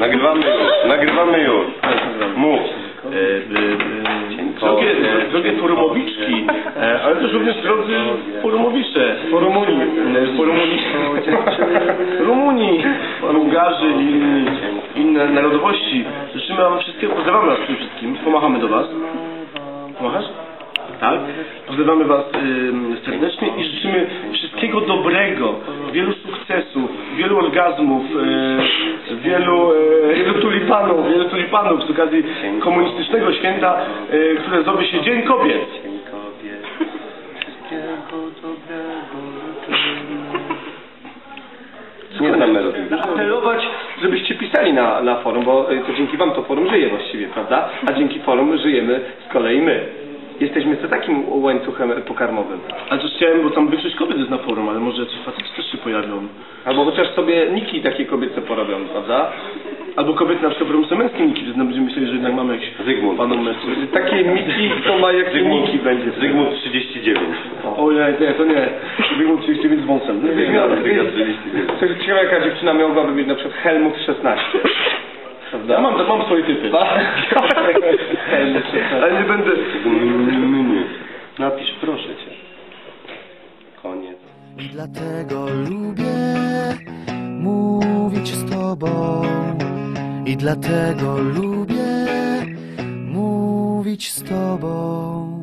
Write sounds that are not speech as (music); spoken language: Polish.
Nagrywamy już, nagrywamy już. Mów. Drogie, drogie forumowiczki, e, ale też również drodzy forumowicze, forumuni, e, forumuni, Rumuni, Bułgarzy i inne narodowości. Życzymy Wam wszystkiego, pozdrawiamy Was przede wszystkim, pomachamy do Was. Pomachasz? Tak? Pozdrawiamy Was serdecznie i życzymy wszystkiego dobrego, wielu sukcesów, wielu orgazmów, y, tulipanów, wielu tulipanów z okazji komunistycznego święta, y, które zowie się Dzień Kobiet. Nie znam melodii. apelować, żebyście pisali na, na forum, bo y, to dzięki wam to forum żyje właściwie, prawda? A dzięki forum żyjemy z kolei my. Jesteśmy to takim łańcuchem pokarmowym. Ale coś chciałem, bo tam większość kobiet jest na forum, ale może faceci też się pojawią. Albo chociaż sobie niki takie kobiece porobią, prawda? Albo kobiety na przykład robią sobie męskie niki, wtedy będziemy myśleli, że jednak mamy jakiś Zygmunt. paną mężczyzn. Takie miki, to ma jak Zygmunt, niki będzie. Zygmunt 39. Ojej, nie, to nie. Zygmunt 39 z wąsem. No, Zygmunt 39. To ciekawe jaka dziewczyna miałaby mieć na przykład Helmut 16. Prawda? Ja mam, mam swoje typy. (laughs) Helmut 16. Ale nie będę... Napisz, proszę cię. Koniec. I dlatego lubię mówić z tobą. I dlatego lubię mówić z tobą.